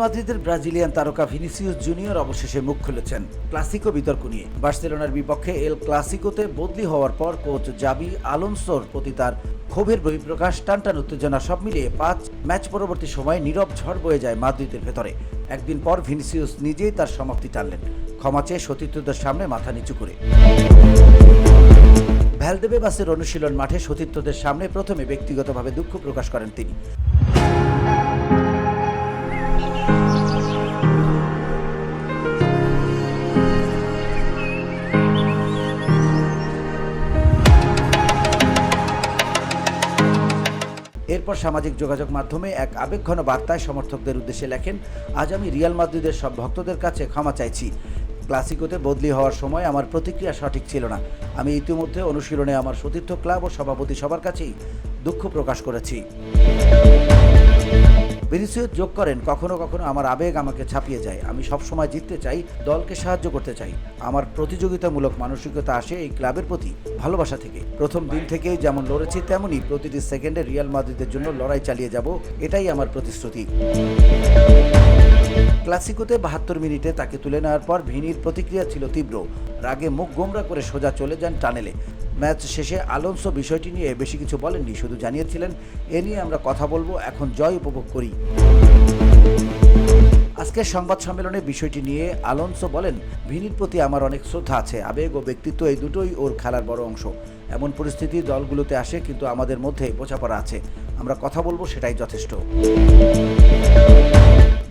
মাদ্রিদের ব্রাজিলিয়ান তারকা Vinicius junior অবশেষে মুখ খুলেছেন। ক্লাসিকো বিতর্ক নিয়ে। বার্সেলোনার বিপক্ষে এল ক্লাসিকোতে বদলি হওয়ার পর কোচ জাবি আলোনসোর প্রতি তার ক্ষোভের বহিঃপ্রকাশ, টানটান উত্তেজনা সব মিলিয়ে পাঁচ ম্যাচ পরবর্তী সময়ে নীরব ঝড় বয়ে যায় মাদ্রিদের ভেতরে। একদিন পর ভিনিসিউস নিজেই তার সমাপ্তি টানলেন। ক্ষমা চেয়ে সতীর্থদের সামনে মাথা নিচু করে। ভ্যালদেবে বাসের অনুশীলন মাঠে সতীর্থদের সামনে প্রথমে ব্যক্তিগতভাবে দুঃখ প্রকাশ করেন তিনি। এরপর সামাজিক যোগাযোগ মাধ্যমে এক আবেগঘন বার্তায় সমর্থকদের উদ্দেশ্যে লেখেন, আজ আমি রিয়াল মাদ্রিদের সব ভক্তদের কাছে ক্ষমা চাইছি। ক্লাসিকোতে বদলি হওয়ার সময় আমার প্রতিক্রিয়া সঠিক ছিল না। আমি ইতিমধ্যে অনুশীলনে আমার সতীর্থ ক্লাব ও সভাপতি সবার কাছেই দুঃখ প্রকাশ করেছি। ভিনিসিয়াস যোগ করেন, কখনো কখনো আমার আবেগ আমাকে ছাপিয়ে যায়। আমি সবসময় জিততে চাই, দলকে সাহায্য করতে চাই। আমার প্রতিযোগিতামূলক মানসিকতা আসে এই ক্লাবের প্রতি ভালোবাসা থেকে। প্রথম দিন থেকেই যেমন লড়েছি তেমনই প্রতিটি সেকেন্ডে রিয়াল মাদ্রিদের জন্য লড়াই চালিয়ে যাব, এটাই আমার প্রতিশ্রুতি। ক্লাসিকোতে বাহাত্তর মিনিটে তাকে তুলে নেওয়ার পর ভিনির প্রতিক্রিয়া ছিল তীব্র। রাগে মুখ গোমরা করে সোজা চলে যান টানেলে। ম্যাচ শেষে আলোনসো বিষয়টি নিয়ে বেশি কিছু বলেননি, শুধু জানিয়েছিলেন, এ নিয়ে আমরা কথা বলব, এখন জয় উপভোগ করি। আজকের সংবাদ সম্মেলনে বিষয়টি নিয়ে আলোনসো বলেন, ভিনির প্রতি আমার অনেক শ্রদ্ধা আছে, আবেগ ও ব্যক্তিত্ব এই দুটোই ওর খেলার বড় অংশ। এমন পরিস্থিতি দলগুলোতে আসে, কিন্তু আমাদের মধ্যে বোঝাপড়া আছে। আমরা কথা বলব, সেটাই যথেষ্ট।